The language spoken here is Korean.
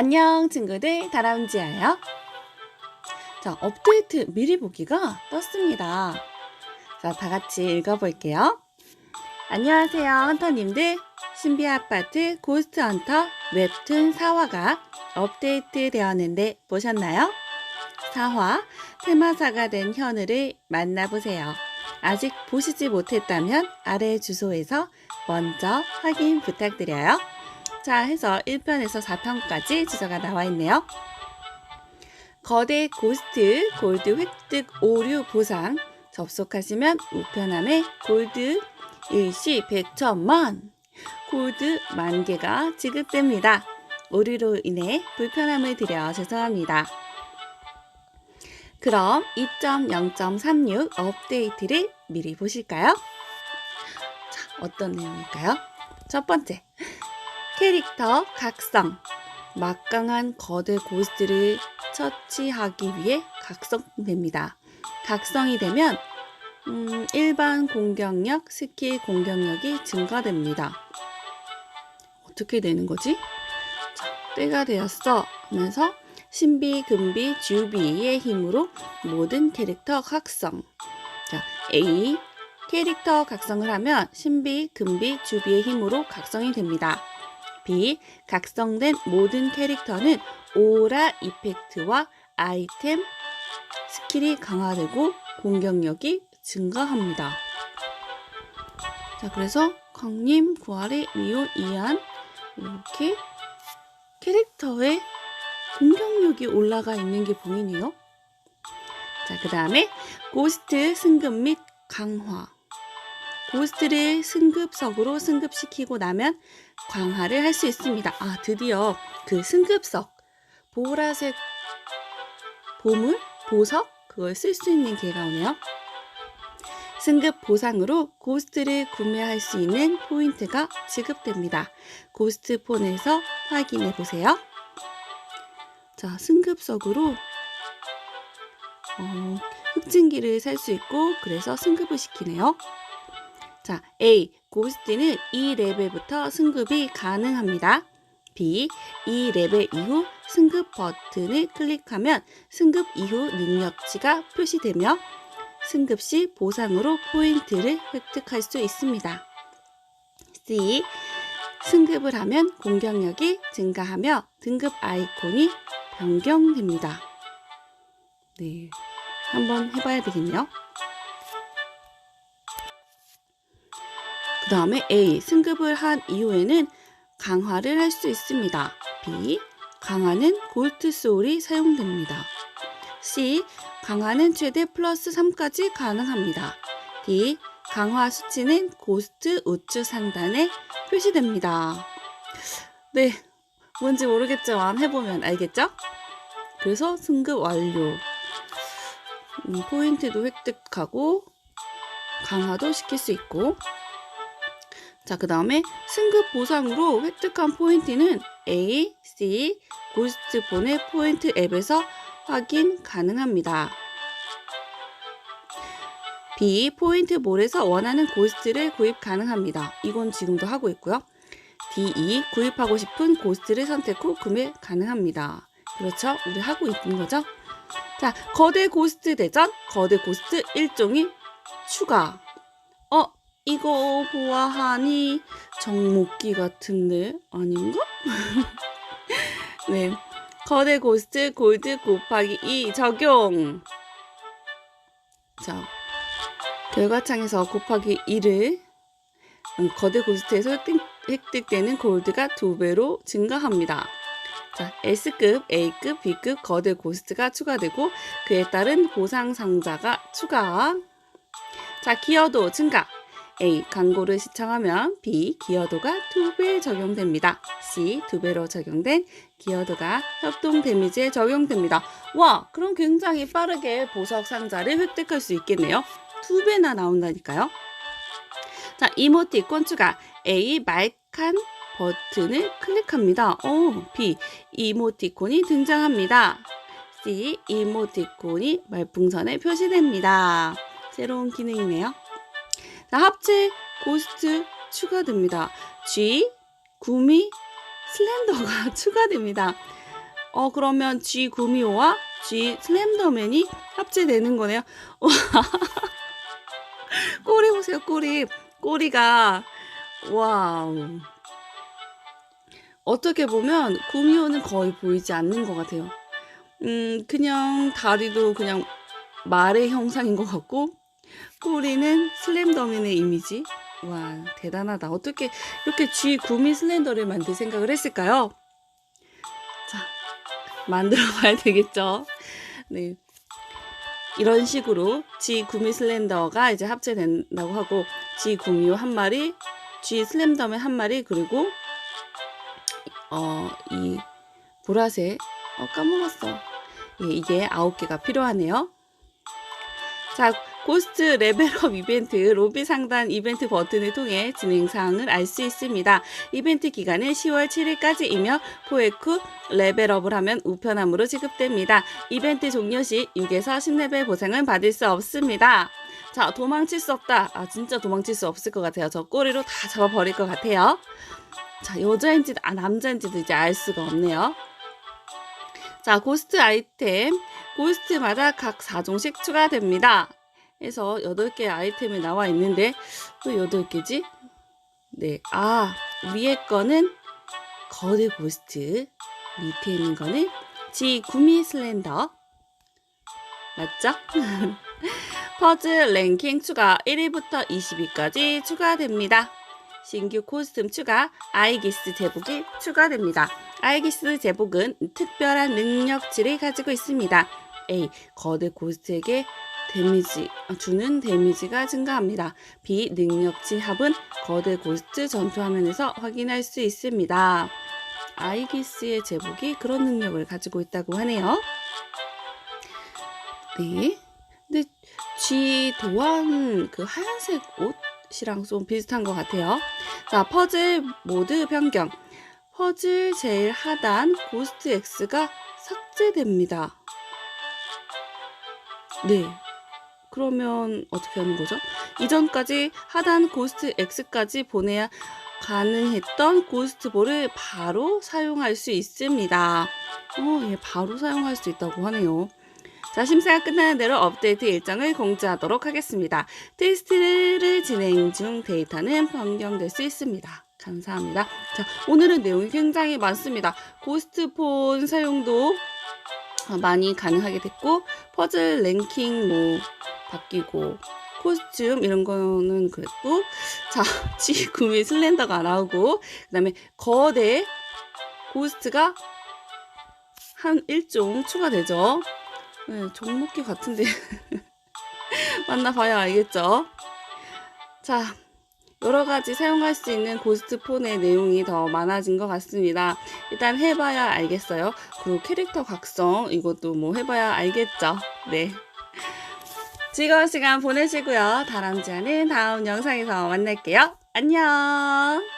안녕 친구들 다람쥐예요. 자 업데이트 미리 보기가 떴습니다. 자 다같이 읽어볼게요. 안녕하세요 헌터님들 신비 아파트 고스트 헌터 웹툰 4화가 업데이트 되었는데 보셨나요? 4화 테마사가 된 현우를 만나보세요. 아직 보시지 못했다면 아래 주소에서 먼저 확인 부탁드려요. 자, 해서 1편에서 4편까지 주소가 나와 있네요. 거대 고스트 골드 획득 오류 보상 접속하시면 우편함에 골드 일시 100천만 골드 만 개가 지급됩니다. 오류로 인해 불편함을 드려 죄송합니다. 그럼 2.0.36 업데이트를 미리 보실까요? 자, 어떤 내용일까요? 첫 번째, 캐릭터 각성. 막강한 거대 고스트를 처치하기 위해 각성됩니다. 각성이 되면 음, 일반 공격력, 스킬 공격력이 증가됩니다. 어떻게 되는 거지? 자, 때가 되었어 하면서 신비, 금비, 주비의 힘으로 모든 캐릭터 각성. 자, A. 캐릭터 각성을 하면 신비, 금비, 주비의 힘으로 각성이 됩니다. B. 각성된 모든 캐릭터는 오라 이펙트와 아이템, 스킬이 강화되고 공격력이 증가합니다. 자, 그래서 강림, 구아리, 미온, 이안 이렇게 캐릭터의 공격력이 올라가 있는 게 보이네요. 자, 그 다음에 고스트 승급 및 강화. 고스트를 승급석으로 승급시키고 나면 강화를 할수 있습니다. 아, 드디어 그 승급석, 보라색 보물, 보석, 그걸 쓸 수 있는 기회가 오네요. 승급 보상으로 고스트를 구매할 수 있는 포인트가 지급됩니다. 고스트 폰에서 확인해 보세요. 자, 승급석으로 어, 흑증기를 살 수 있고 그래서 승급을 시키네요. 자, A. 고스트는 이 레벨부터 승급이 가능합니다. B. 이 레벨 이후 승급 버튼을 클릭하면 승급 이후 능력치가 표시되며 승급 시 보상으로 포인트를 획득할 수 있습니다. C. 승급을 하면 공격력이 증가하며 등급 아이콘이 변경됩니다. 네. 한번 해봐야 되겠네요. 그 다음에 A. 승급을 한 이후에는 강화를 할 수 있습니다. B. 강화는 골드 소울이 사용됩니다. C. 강화는 최대 플러스 3까지 가능합니다. D. 강화 수치는 고스트 우측 상단에 표시됩니다. 네. 뭔지 모르겠지만 해보면 알겠죠? 그래서 승급 완료. 음, 포인트도 획득하고 강화도 시킬 수 있고 자, 그 다음에 승급 보상으로 획득한 포인트는 A, C, 고스트폰의 포인트 앱에서 확인 가능합니다. B, 포인트 몰에서 원하는 고스트를 구입 가능합니다. 이건 지금도 하고 있고요. D, E, 구입하고 싶은 고스트를 선택 후 구매 가능합니다. 그렇죠? 우리 하고 있는 거죠? 자, 거대 고스트 대전, 거대 고스트 일종이 추가. 어, 이거 보아하니 정목기 같은데 아닌가? 네. 거대 고스트 골드 곱하기 2 적용. 자, 결과창에서 곱하기 2를 거대 고스트에서 획득, 획득되는 골드가 두 배로 증가합니다. 자, S급, A급, B급 거대 고스트가 추가되고 그에 따른 보상 상자가 추가. 자, 기여도 증가. A. 광고를 시청하면 B. 기여도가 2배 적용됩니다. C. 2배로 적용된 기여도가 협동 데미지에 적용됩니다. 와, 그럼 굉장히 빠르게 보석 상자를 획득할 수 있겠네요. 2배나 나온다니까요. 자, 이모티콘 추가. A. 말칸 버튼을 클릭합니다. 어, B. 이모티콘이 등장합니다. C. 이모티콘이 말풍선에 표시됩니다. 새로운 기능이네요. 자, 합체 고스트 추가됩니다. G, 구미, 슬렌더가 추가됩니다. 어, 그러면 G 구미호와 G 슬램더맨이 합체되는 거네요. 와. 꼬리 보세요, 꼬리. 꼬리가, 와우. 어떻게 보면 구미호는 거의 보이지 않는 것 같아요. 음, 그냥 다리도 그냥 말의 형상인 것 같고, 꼬리는 슬램더맨의 이미지. 와, 대단하다. 어떻게 이렇게 G 구미 슬렌더를 만들 생각을 했을까요? 자, 만들어 봐야 되겠죠. 네. 이런 식으로 G 구미 슬렌더가 이제 합체된다고 하고, G 구미호 한 마리, G 슬램더맨 한 마리, 그리고, 어, 이 보라색, 어, 까먹었어. 예, 이게 아홉 개가 필요하네요. 자, 고스트 레벨업 이벤트 로비 상단 이벤트 버튼을 통해 진행 사항을 알 수 있습니다. 이벤트 기간은 10월 7일까지이며 포획 후 레벨업을 하면 우편함으로 지급됩니다. 이벤트 종료 시 6에서 10레벨 보상은 받을 수 없습니다. 자, 도망칠 수 없다. 아, 진짜 도망칠 수 없을 것 같아요. 저 꼬리로 다 잡아버릴 것 같아요. 자, 여자인지 아, 남자인지도 이제 알 수가 없네요. 자, 고스트 아이템. 고스트마다 각 4종씩 추가됩니다. 해서 8개 아이템이 나와 있는데 왜 8개지? 네. 아, 위에 거는 거대 고스트. 밑에 있는 거는 지 구미 슬렌더. 맞죠? 퍼즐 랭킹 추가 1위부터 20위까지 추가됩니다. 신규 코스튬 추가 아이기스 제복이 추가됩니다. 아이기스 제복은 특별한 능력치를 가지고 있습니다. A. 거대 고스트에게 데미지 아, 주는 데미지가 증가합니다. B. 능력치 합은 거대 고스트 전투 화면에서 확인할 수 있습니다. 아이기스의 제복이 그런 능력을 가지고 있다고 하네요. 네. 근데 G 도안 그 하얀색 옷이랑 좀 비슷한 것 같아요. 자, 퍼즐 모드 변경. 퍼즐 제일 하단 고스트 X가 삭제됩니다. 네. 그러면 어떻게 하는 거죠? 이전까지 하단 고스트 X까지 보내야 가능했던 고스트볼을 바로 사용할 수 있습니다. 어, 예, 바로 사용할 수 있다고 하네요. 자, 심사가 끝나는 대로 업데이트 일정을 공지하도록 하겠습니다. 테스트를 진행 중 데이터는 변경될 수 있습니다. 감사합니다. 자, 오늘은 내용이 굉장히 많습니다. 고스트폰 사용도 많이 가능하게 됐고, 퍼즐 랭킹 뭐 바뀌고, 코스튬 이런 거는 그랬고, 자, G 구미 슬렌더가 나오고, 그 다음에 거대 고스트가 한 1종 추가되죠. 네, 종목기 같은데 만나봐야 알겠죠. 자, 여러 가지 사용할 수 있는 고스트 폰의 내용이 더 많아진 것 같습니다. 일단 해봐야 알겠어요. 그리고 캐릭터 각성 이것도 뭐 해봐야 알겠죠. 네. 즐거운 시간 보내시고요. 다람쥐하는 다음 영상에서 만날게요. 안녕.